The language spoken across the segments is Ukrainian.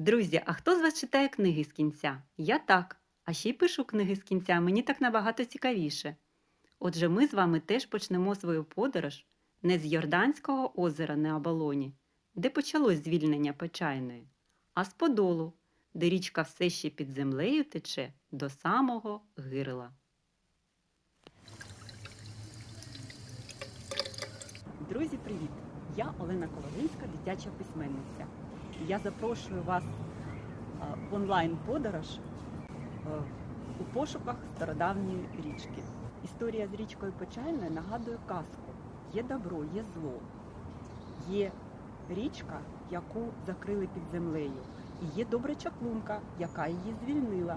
Друзі, а хто з вас читає книги з кінця? Я так. А ще й пишу книги з кінця, мені так набагато цікавіше. Отже, ми з вами теж почнемо свою подорож не з Йорданського озера на Абалоні, де почалось звільнення Почайної, а з Подолу, де річка все ще під землею тече до самого гирла. Друзі, привіт! Я Олена Коловинська, дитяча письменниця. Я запрошую вас в онлайн-подорож у пошуках стародавньої річки. Історія з річкою Почайною нагадує казку. Є добро, є зло. Є річка, яку закрили під землею. І є добра чаклунка, яка її звільнила.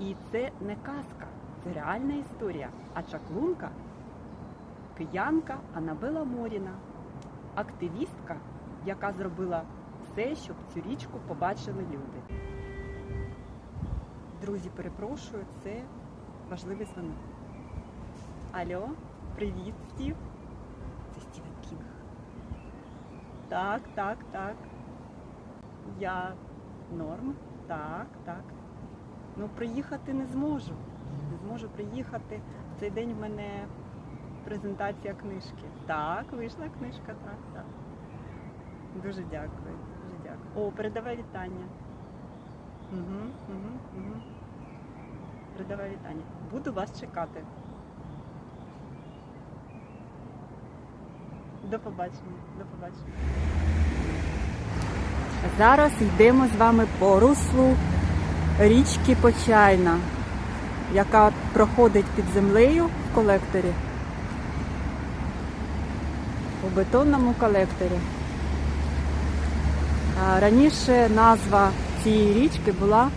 І це не казка, це реальна історія. А чаклунка киянка Анабела Моріна, активістка, яка зробила все, щоб цю річку побачили люди. Друзі, перепрошую, це важливий дзвонок. Алло, привіт, Стів. Це Стівен Кінг. Так, так, так. Я норм. Так, так. Ну, приїхати не зможу. Не зможу приїхати. В цей день в мене презентація книжки. Так, вийшла книжка, так, так. Дуже дякую, дуже. О, передавай вітання. Угу, угу, угу. Передавай вітання. Буду вас чекати. До побачення, до побачення. Зараз йдемо з вами по руслу річки Почайна, яка проходить під землею в колекторі у бетонному колекторі. Раніше назва цієї річки була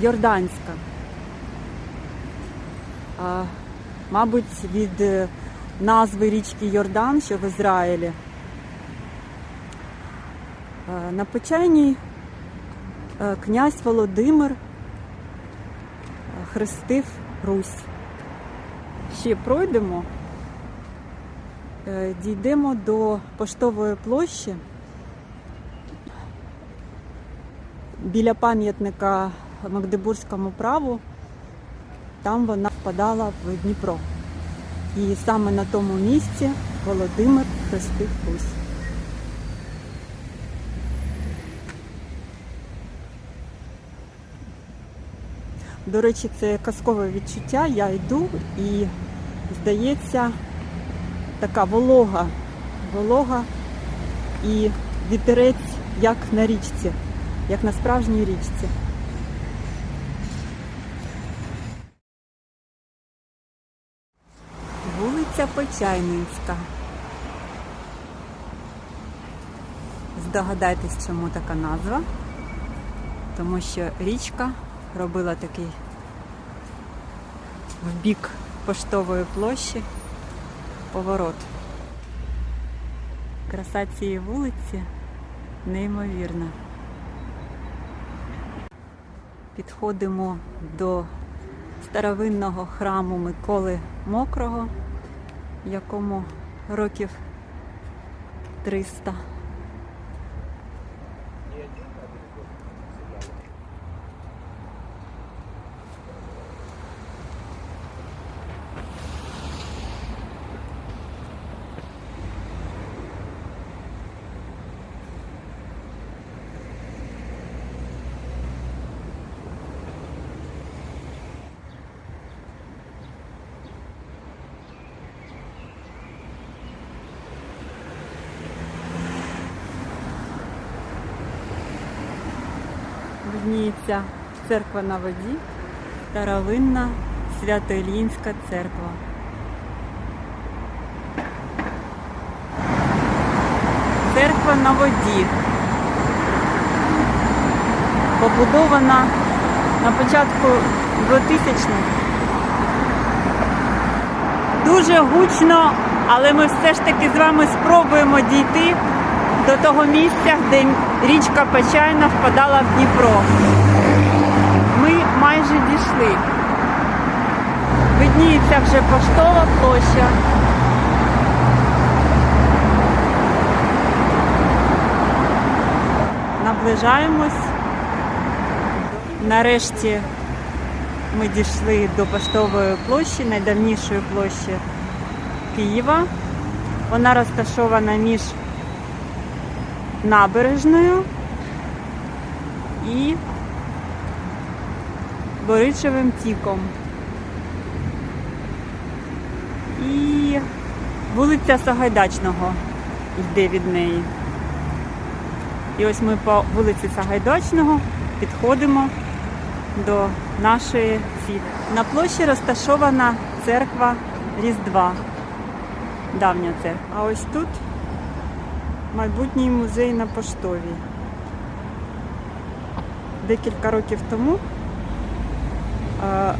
Йорданська. Мабуть, від е, назви річки Йордан, що в Ізраїлі. На Почайній е, князь Володимир е, хрестив Русь. Ще пройдемо дійдемо до поштової площі біля пам'ятника Магдебурзькому праву. Там вона впадала в Дніпро. І саме на тому місці Володимир хрестив Русь. До речі, це казкове відчуття. Я йду і, здається, така волога, волога і вітерець, як на річці, як на справжній річці. Вулиця Почайнинська. Здогадайтесь, чому така назва. Тому що річка робила такий в бік поштової площі поворот. Краса цієї вулиці неймовірна. Підходимо до старовинного храму Миколи Мокрого, якому років 300. Видніється церква на воді, старовинна Свято-Ілінська церква. Церква на воді. Побудована на початку 2000-х. Дуже гучно, але ми все ж таки з вами спробуємо дійти до того місця, де річка Почайна впадала в Дніпро. Ми майже дійшли. Видніється вже поштова площа. Наближаємось. Нарешті ми дійшли до поштової площі, найдавнішої площі Києва. Вона розташована між набережною і Боричевим тіком. І вулиця Сагайдачного йде від неї. І ось ми по вулиці Сагайдачного підходимо до нашої цілі. На площі розташована церква Різдва. Давня церква. А ось тут майбутній музей на поштовій. Декілька років тому е,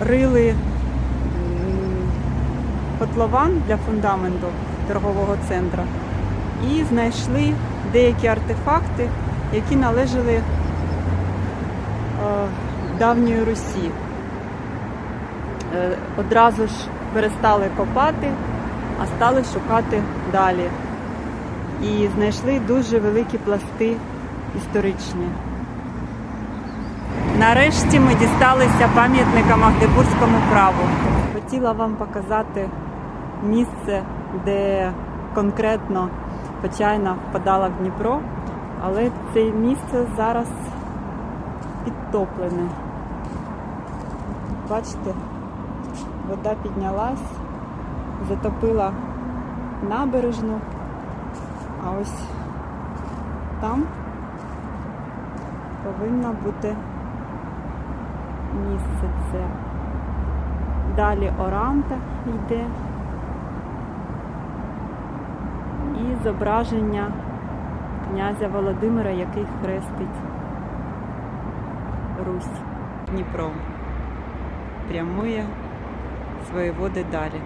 рили котлован для фундаменту торгового центру і знайшли деякі артефакти, які належали е, давньої Русі. Е, Одразу ж перестали копати, а стали шукати далі. І знайшли дуже великі пласти історичні. Нарешті ми дісталися пам'ятника Магдебурзькому праву. Хотіла вам показати місце, де конкретно Почайна впадала в Дніпро, але це місце зараз підтоплене. Бачите, вода піднялась, затопила набережну, а ось там повинно бути місце це. Далі Оранта йде. І зображення князя Володимира, який хрестить Русь Дніпром. Прямує свої води далі.